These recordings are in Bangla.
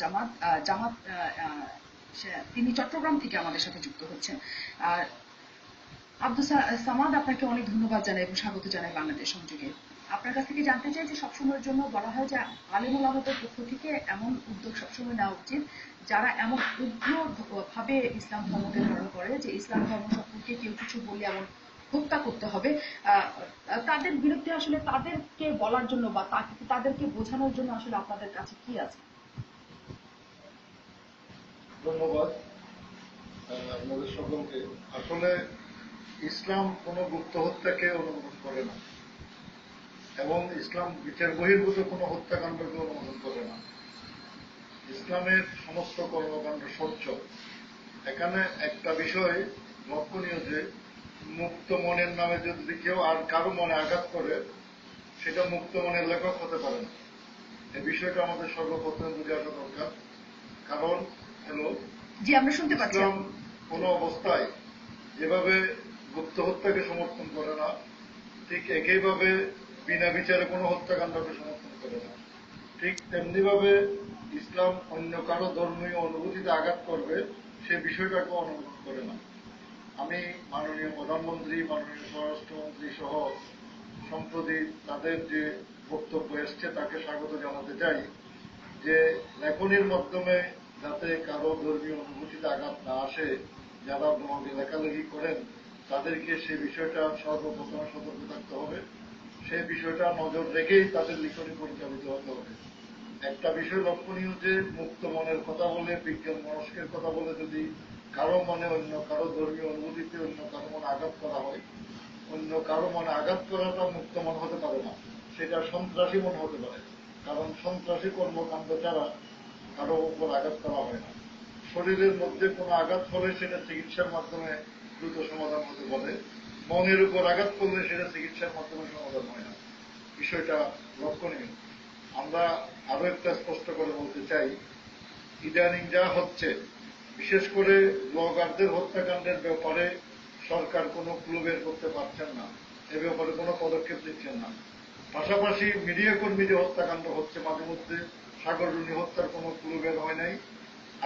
জামাত জামাত তিনি চট্টগ্রাম থেকে আমাদের সাথে যুক্ত হচ্ছেন। আর আব্দুল সামাদ আপনাকে অনেক ধন্যবাদ জানাই এবং স্বাগত জানাই বাংলাদেশ সংযোগে। আপনার কাছ থেকে জানতে চাই যে সবসময়ের জন্য বলা হয় যে আলিমুল আহমদের পক্ষ থেকে এমন উদ্যোগ সবসময় নেওয়া উচিত যারা এমন উগ্র ভাবে ইসলাম ধর্মকে ধারণ করে যে ইসলাম ধর্ম সম্পর্কে কেউ কিছু বললে এমন হত্যা করতে হবে। তাদের বিরুদ্ধে আসলে তাদেরকে বলার জন্য বা তাদেরকে বোঝানোর জন্য আসলে আপনাদের কাছে কি আছে? ধন্যবাদ আপনাদের সকলকে। আসলে ইসলাম কোন গুপ্ত হত্যাকে অনুমোদন করে না এবং ইসলাম বিচার বহির্ভূত কোন হত্যাকাণ্ডকে অনুমোদন করে না। ইসলামের সমস্ত কর্মকাণ্ড স্বচ্ছ। এখানে একটা বিষয় লক্ষণীয় যে, মুক্ত মনের নামে যদি কেউ আর কারও মনে আঘাত করে, সেটা মুক্ত মনের লেখক হতে পারে না। এই বিষয়টা আমাদের সর্বপ্রথম বুঝে আসা দরকার। কারণ হলো জি আমরা শুনতে পাচ্ছি। কোন অবস্থায় যেভাবে গুপ্ত হত্যাকে সমর্থন করে না। ঠিক একইভাবে বিনা বিচারে কোনো হত্যাকাণ্ডকে সমর্থন করে না। ঠিক তেমনি ভাবে ইসলাম অন্য কারও ধর্মীয় অনুভূতিতে আঘাত করবে সে বিষয়টাকে অনুমোদন করে না। আমি মাননীয় প্রধানমন্ত্রী মাননীয় স্বরাষ্ট্রমন্ত্রী সহ সম্প্রতি তাদের যে বক্তব্য এসছে তাকে স্বাগত জানাতে চাই যে লেখনির মাধ্যমে যাতে কারও ধর্মীয় অনুভূতিতে আঘাত না আসে, যারা ব্লগে লেখালেখি করেন, তাদেরকে সে বিষয়টা সর্বপ্রথম সতর্ক থাকতে হবে। সেই বিষয়টা নজর রেখেই তাদের লিখনি পরিচালিত হতে হবে। একটা বিষয় লক্ষণীয় যে, মুক্ত মনের কথা বলে, বিজ্ঞান মনস্কের কথা বলে যদি কারও মনে অন্য কারও ধর্মীয় অনুভূতিতে অন্য কারও মনে আঘাত করা হয়, অন্য কারও মনে আঘাত করাটা মুক্ত মন হতে পারে না। সেটা সন্ত্রাসী মন হতে পারে। কারণ সন্ত্রাসী কর্মকাণ্ড ছাড়া কারও উপর আঘাত করা হয় না। শরীরের মধ্যে কোনো আঘাত হলে সেটা চিকিৎসার মাধ্যমে দ্রুত সমাধান হতে পারে। মনের উপর আঘাত করলে সেটা চিকিৎসার মাধ্যমে সমাধান হয় না। বিষয়টা লক্ষণীয়। আমরা আরও একটা স্পষ্ট করে বলতে চাই। ইদানিং যা হচ্ছে, বিশেষ করে ব্লগারদের হত্যাকাণ্ডের ব্যাপারে সরকার কোনো ক্লু বের করতে পারছেন না। এ ব্যাপারে কোনো পদক্ষেপ নিচ্ছেন না। পাশাপাশি মিডিয়া কর্মী যে হত্যাকাণ্ড হচ্ছে মাঝে মধ্যে। সাগর হত্যার কোনো ক্লু বের হয় নাই,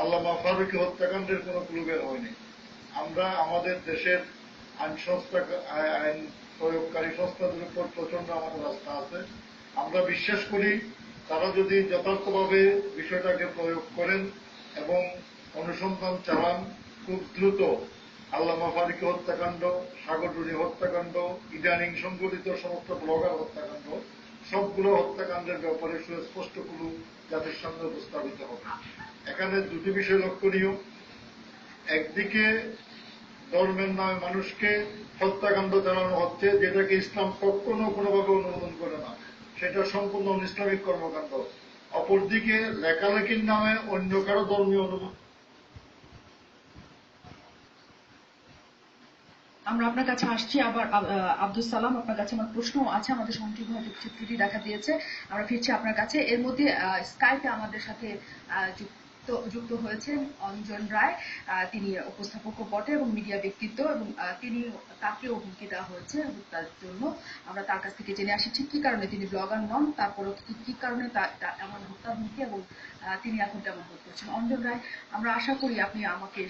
আল্লামা ফারুকি হত্যাকাণ্ডের কোনো ক্লু বের হয়নি আমরা আমাদের দেশের আইন সংস্থা, আইন প্রয়োগকারী সংস্থাদের উপর প্রচণ্ড আমাদের আস্থা আছে। আমরা বিশ্বাস করি তারা যদি যথার্থভাবে বিষয়টাকে প্রয়োগ করেন এবং অনুসন্ধান চালান, খুব দ্রুত আল্লামা ফারুকি হত্যাকাণ্ড সাগররুনি হত্যাকাণ্ড, ইদানিং সংঘটিত সমস্ত ব্লগার হত্যাকাণ্ড, সবগুলো হত্যাকাণ্ডের ব্যাপারে সুস্পষ্ট কোনো জাতির সামনে উপস্থাপিত হবে এখানে দুটি বিষয় লক্ষণীয়। একদিকে ধর্মের নামে মানুষকে হত্যাকাণ্ড চালানো হচ্ছে, যেটাকে ইসলাম কখনো কোনোভাবে অনুমোদন করে না। সেটা সম্পূর্ণ ইসলামিক কর্মকাণ্ড। অপরদিকে লেখালেখির নামে অন্য কারও ধর্মীয় অনুভূতি আমরা আপনার কাছে আসছি, আবার আব্দুল সালাম আপনার কাছে আমার প্রশ্ন আছে, আমাদের সংযোগ হয়তো ত্রুটি দেখা দিয়েছে। আমরা ফিরছি আপনার কাছে। এর মধ্যে স্কাইপে আমাদের সাথে যুক্ত হয়েছেন অঞ্জন রায়। তিনি উপস্থাপক বটে এবং মিডিয়া ব্যক্তিত্ব এবং তিনি তাকেও হুমকি দেওয়া হয়েছে হত্যার জন্য। আমরা তার কাছ থেকে জেনে আসি, ঠিক কি কারণে তিনি ব্লগার নন তারপরও কি কি কারণে এমন হত্যার হুমকি এবং তিনি এখন তেমন বোধ করছেন অঞ্জন রায়, আমরা আশা করি আপনি আমাকে